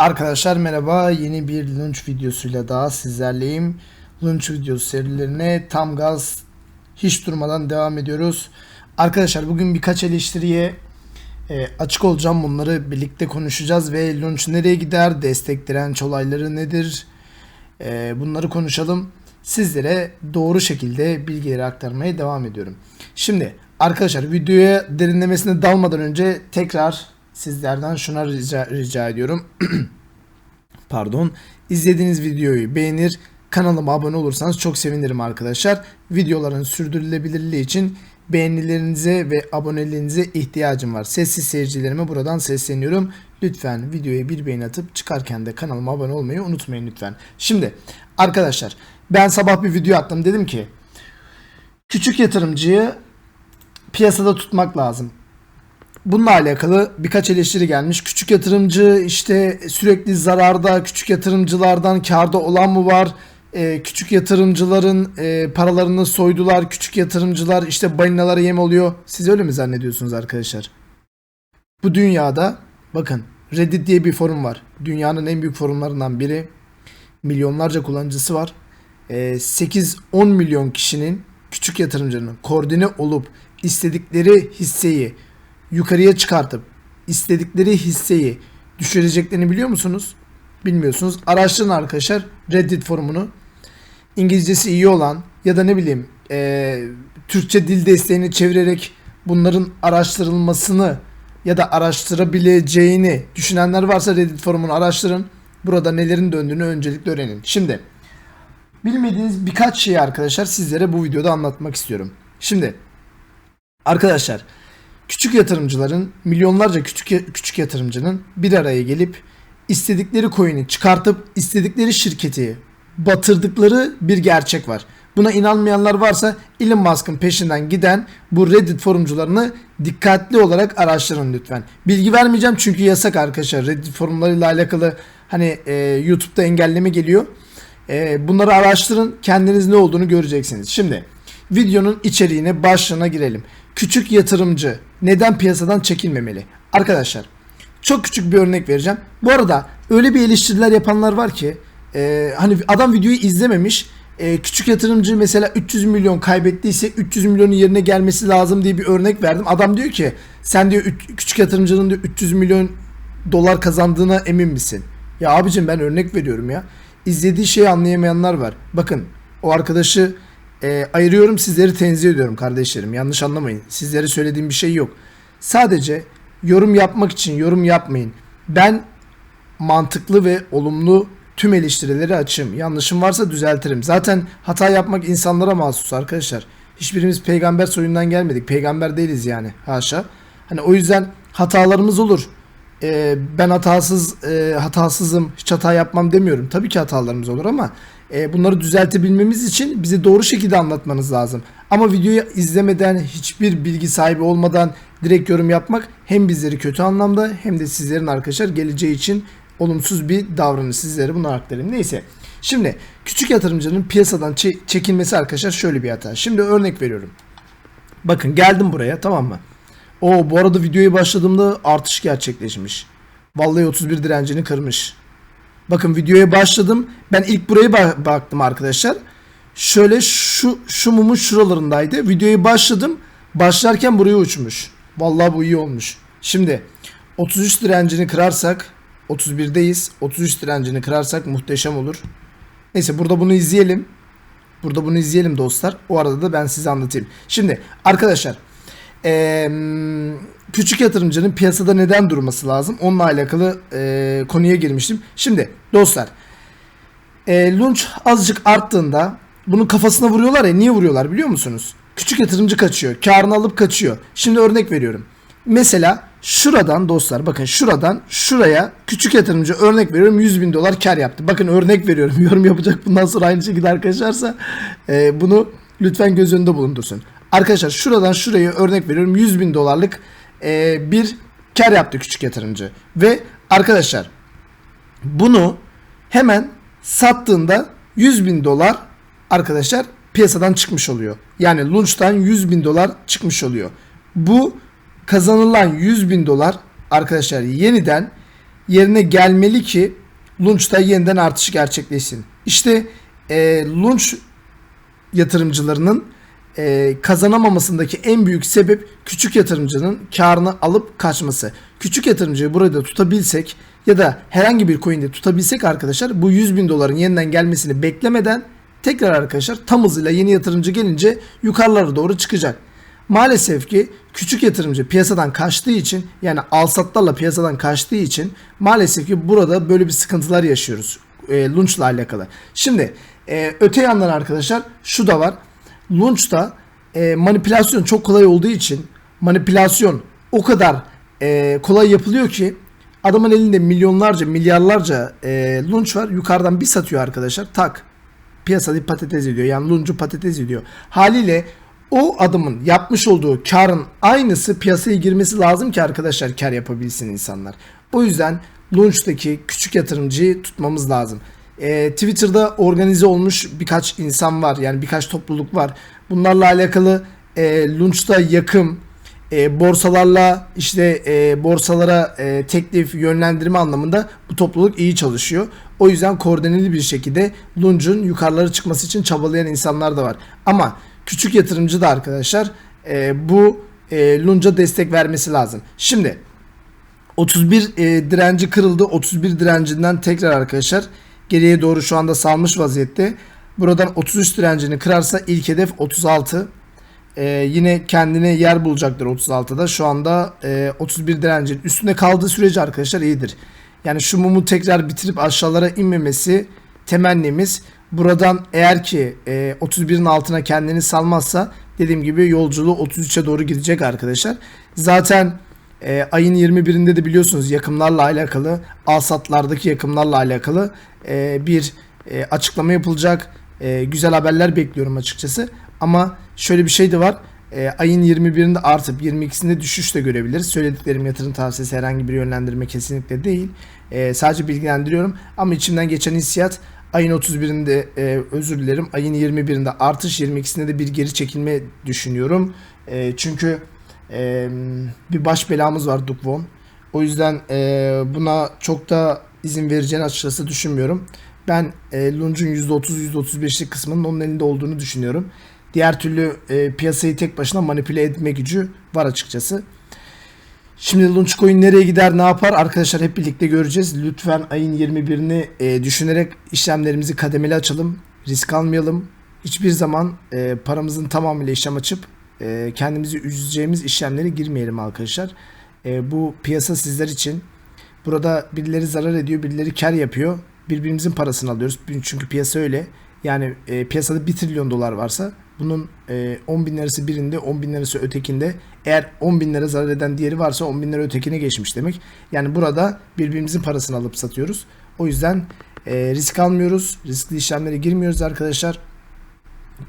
Arkadaşlar merhaba yeni bir lunch videosuyla daha sizlerleyim. Lunch videosu serilerine tam gaz hiç durmadan devam ediyoruz. Arkadaşlar bugün birkaç eleştiriye e, açık olacağım bunları birlikte konuşacağız ve lunch nereye gider, destek olayları nedir E, bunları konuşalım. Sizlere doğru şekilde bilgileri aktarmaya devam ediyorum. Şimdi arkadaşlar videoya derinlemesine dalmadan önce tekrar sizlerden şuna rica, rica ediyorum. Pardon. İzlediğiniz videoyu beğenir, kanalıma abone olursanız çok sevinirim arkadaşlar. Videoların sürdürülebilirliği için beğenilerinize ve aboneliğinize ihtiyacım var. Sessiz seyircilerime buradan sesleniyorum. Lütfen videoya bir beğeni atıp çıkarken de kanalıma abone olmayı unutmayın lütfen. Şimdi arkadaşlar ben sabah bir video attım dedim ki küçük yatırımcıyı piyasada tutmak lazım. Bununla alakalı birkaç eleştiri gelmiş. Küçük yatırımcı işte sürekli zararda, küçük yatırımcılardan karda olan mı var? Ee, küçük yatırımcıların e, paralarını soydular. Küçük yatırımcılar işte balinalara yem oluyor. Siz öyle mi zannediyorsunuz arkadaşlar? Bu dünyada bakın Reddit diye bir forum var. Dünyanın en büyük forumlarından biri. Milyonlarca kullanıcısı var. Ee, 8-10 milyon kişinin küçük yatırımcının koordine olup istedikleri hisseyi yukarıya çıkartıp istedikleri hisseyi düşüreceklerini biliyor musunuz? Bilmiyorsunuz. Araştırın arkadaşlar Reddit forumunu. İngilizcesi iyi olan ya da ne bileyim eee, Türkçe dil desteğini çevirerek bunların araştırılmasını ya da araştırabileceğini düşünenler varsa Reddit forumunu araştırın. Burada nelerin döndüğünü öncelikle öğrenin. Şimdi bilmediğiniz birkaç şeyi arkadaşlar sizlere bu videoda anlatmak istiyorum. Şimdi arkadaşlar küçük yatırımcıların milyonlarca küçük küçük yatırımcının bir araya gelip istedikleri coin'i çıkartıp istedikleri şirketi batırdıkları bir gerçek var. Buna inanmayanlar varsa Elon Musk'ın peşinden giden bu Reddit forumcularını dikkatli olarak araştırın lütfen. Bilgi vermeyeceğim çünkü yasak arkadaşlar. Reddit forumlarıyla alakalı hani e, YouTube'da engelleme geliyor. E, bunları araştırın. Kendiniz ne olduğunu göreceksiniz. Şimdi videonun içeriğine başlığına girelim. Küçük yatırımcı neden piyasadan çekilmemeli? Arkadaşlar çok küçük bir örnek vereceğim. Bu arada öyle bir eleştiriler yapanlar var ki e, hani adam videoyu izlememiş. E, küçük yatırımcı mesela 300 milyon kaybettiyse 300 milyonun yerine gelmesi lazım diye bir örnek verdim. Adam diyor ki sen diyor üç- küçük yatırımcının diyor 300 milyon dolar kazandığına emin misin? Ya abicim ben örnek veriyorum ya. İzlediği şeyi anlayamayanlar var. Bakın o arkadaşı e, ayırıyorum sizleri tenzih ediyorum kardeşlerim. Yanlış anlamayın. Sizlere söylediğim bir şey yok. Sadece yorum yapmak için yorum yapmayın. Ben mantıklı ve olumlu tüm eleştirileri açığım. Yanlışım varsa düzeltirim. Zaten hata yapmak insanlara mahsus arkadaşlar. Hiçbirimiz peygamber soyundan gelmedik. Peygamber değiliz yani. Haşa. Hani o yüzden hatalarımız olur. Ee, ben hatasız e, hatasızım hiç hata yapmam demiyorum. Tabii ki hatalarımız olur ama e, bunları düzeltebilmemiz için bize doğru şekilde anlatmanız lazım. Ama videoyu izlemeden hiçbir bilgi sahibi olmadan direkt yorum yapmak hem bizleri kötü anlamda hem de sizlerin arkadaşlar geleceği için olumsuz bir davranış sizlere bunu aktarayım. Neyse. Şimdi küçük yatırımcının piyasadan çe- çekilmesi arkadaşlar şöyle bir hata. Şimdi örnek veriyorum. Bakın geldim buraya tamam mı? O bu arada videoyu başladığımda artış gerçekleşmiş. Vallahi 31 direncini kırmış. Bakın videoya başladım. Ben ilk buraya ba- baktım arkadaşlar. Şöyle şu şu mumun şuralarındaydı. Videoya başladım. Başlarken buraya uçmuş. Vallahi bu iyi olmuş. Şimdi 33 direncini kırarsak 31'deyiz. 33 direncini kırarsak muhteşem olur. Neyse burada bunu izleyelim. Burada bunu izleyelim dostlar. O arada da ben size anlatayım. Şimdi arkadaşlar eee, küçük yatırımcının piyasada neden durması lazım? Onunla alakalı eee, konuya girmiştim. Şimdi dostlar e, lunch azıcık arttığında bunun kafasına vuruyorlar ya niye vuruyorlar biliyor musunuz? Küçük yatırımcı kaçıyor. Karını alıp kaçıyor. Şimdi örnek veriyorum. Mesela şuradan dostlar bakın şuradan şuraya küçük yatırımcı örnek veriyorum 100 bin dolar kar yaptı. Bakın örnek veriyorum yorum yapacak bundan sonra aynı şekilde arkadaşlarsa e, bunu lütfen göz önünde bulundursun. Arkadaşlar şuradan şuraya örnek veriyorum 100 bin dolarlık e, bir kar yaptı küçük yatırımcı. Ve arkadaşlar bunu hemen sattığında 100 bin dolar arkadaşlar piyasadan çıkmış oluyor. Yani lunch'tan 100 bin dolar çıkmış oluyor. Bu kazanılan 100 bin dolar arkadaşlar yeniden yerine gelmeli ki Lunch'ta yeniden artış gerçekleşsin. İşte e, Lunch yatırımcılarının e, kazanamamasındaki en büyük sebep küçük yatırımcının karını alıp kaçması. Küçük yatırımcıyı burada tutabilsek ya da herhangi bir coin'de tutabilsek arkadaşlar bu 100 bin doların yeniden gelmesini beklemeden tekrar arkadaşlar tam hızıyla yeni yatırımcı gelince yukarılara doğru çıkacak. Maalesef ki küçük yatırımcı piyasadan kaçtığı için yani alsatlarla piyasadan kaçtığı için maalesef ki burada böyle bir sıkıntılar yaşıyoruz e, Launch'la alakalı. Şimdi e, öte yandan arkadaşlar şu da var. Launch'ta e, manipülasyon çok kolay olduğu için manipülasyon o kadar e, kolay yapılıyor ki adamın elinde milyonlarca milyarlarca e, launch var. Yukarıdan bir satıyor arkadaşlar. Tak. Piyasada patates ediyor. Yani luncu patates ediyor. Haliyle o adamın yapmış olduğu karın aynısı piyasaya girmesi lazım ki arkadaşlar kar yapabilsin insanlar. O yüzden Launch'taki küçük yatırımcıyı tutmamız lazım. Ee, Twitter'da organize olmuş birkaç insan var yani birkaç topluluk var. Bunlarla alakalı e, Launch'ta yakın e, borsalarla işte e, borsalara e, teklif yönlendirme anlamında bu topluluk iyi çalışıyor. O yüzden koordineli bir şekilde Lunch'un yukarılara çıkması için çabalayan insanlar da var. Ama küçük yatırımcı da arkadaşlar e, bu e, Lunch'a destek vermesi lazım. Şimdi 31 e, direnci kırıldı. 31 direncinden tekrar arkadaşlar geriye doğru şu anda salmış vaziyette. Buradan 33 direncini kırarsa ilk hedef 36. Ee, yine kendine yer bulacaktır 36'da. Şu anda e, 31 direncin üstünde kaldığı sürece arkadaşlar iyidir. Yani şu mumu tekrar bitirip aşağılara inmemesi temennimiz. Buradan eğer ki e, 31'in altına kendini salmazsa dediğim gibi yolculuğu 33'e doğru gidecek arkadaşlar. Zaten e, ayın 21'inde de biliyorsunuz yakımlarla alakalı, alsatlardaki yakımlarla alakalı e, bir e, açıklama yapılacak. E, güzel haberler bekliyorum açıkçası. Ama şöyle bir şey de var. E, ayın 21'inde artıp 22'sinde düşüş de görebiliriz. Söylediklerim yatırım tavsiyesi herhangi bir yönlendirme kesinlikle değil. E, sadece bilgilendiriyorum. Ama içimden geçen hissiyat ayın 31'inde e, özür dilerim. Ayın 21'inde artış 22'sinde de bir geri çekilme düşünüyorum. E, çünkü e, bir baş belamız var Dukvon. O yüzden e, buna çok da izin vereceğini açıkçası düşünmüyorum. Ben e, Lunch'un %30-%35'lik kısmının onun elinde olduğunu düşünüyorum. Diğer türlü e, piyasayı tek başına manipüle etme gücü var açıkçası. Şimdi Launchcoin nereye gider ne yapar arkadaşlar hep birlikte göreceğiz. Lütfen ayın 21'ini e, düşünerek işlemlerimizi kademeli açalım. Risk almayalım. Hiçbir zaman e, paramızın tamamıyla işlem açıp e, kendimizi üzeceğimiz işlemlere girmeyelim arkadaşlar. E, bu piyasa sizler için. Burada birileri zarar ediyor, birileri kar yapıyor. Birbirimizin parasını alıyoruz. Çünkü piyasa öyle. Yani e, piyasada 1 trilyon dolar varsa bunun e, 10 bin lirası birinde 10 bin lirası ötekinde eğer 10 bin lira zarar eden diğeri varsa 10 bin lira ötekine geçmiş demek. Yani burada birbirimizin parasını alıp satıyoruz. O yüzden e, risk almıyoruz. Riskli işlemlere girmiyoruz arkadaşlar.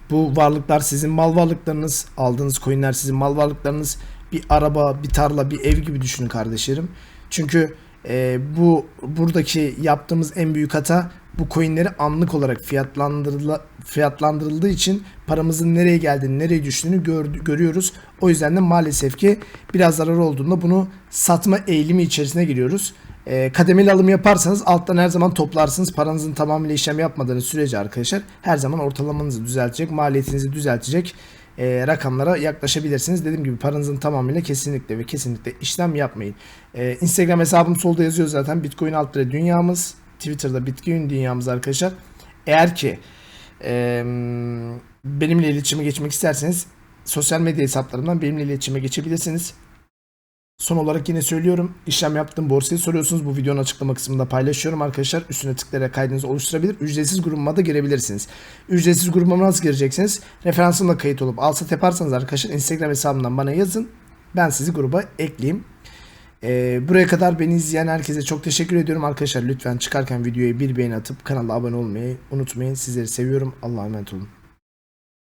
Bu varlıklar sizin mal varlıklarınız. Aldığınız coinler sizin mal varlıklarınız. Bir araba, bir tarla, bir ev gibi düşünün kardeşlerim. Çünkü e, bu buradaki yaptığımız en büyük hata bu coinleri anlık olarak fiyatlandırıla, fiyatlandırıldığı için paramızın nereye geldiğini, nereye düştüğünü gör, görüyoruz. O yüzden de maalesef ki biraz zarar olduğunda bunu satma eğilimi içerisine giriyoruz. E, kademeli alım yaparsanız alttan her zaman toplarsınız. Paranızın tamamıyla işlem yapmadığınız sürece arkadaşlar her zaman ortalamanızı düzeltecek, maliyetinizi düzeltecek e, rakamlara yaklaşabilirsiniz. Dediğim gibi paranızın tamamıyla kesinlikle ve kesinlikle işlem yapmayın. E, Instagram hesabım solda yazıyor zaten. Bitcoin alt dünyamız. Twitter'da Bitcoin dünyamız arkadaşlar. Eğer ki e, benimle iletişime geçmek isterseniz sosyal medya hesaplarımdan benimle iletişime geçebilirsiniz. Son olarak yine söylüyorum. İşlem yaptığım borsayı soruyorsunuz. Bu videonun açıklama kısmında paylaşıyorum arkadaşlar. Üstüne tıklayarak kaydınızı oluşturabilir. Ücretsiz grubuma da girebilirsiniz. Ücretsiz grubuma nasıl gireceksiniz? Referansımla kayıt olup alsat yaparsanız arkadaşlar Instagram hesabımdan bana yazın. Ben sizi gruba ekleyeyim. Ee, buraya kadar beni izleyen herkese çok teşekkür ediyorum arkadaşlar. Lütfen çıkarken videoya bir beğeni atıp kanala abone olmayı unutmayın. Sizleri seviyorum. Allah'a emanet olun.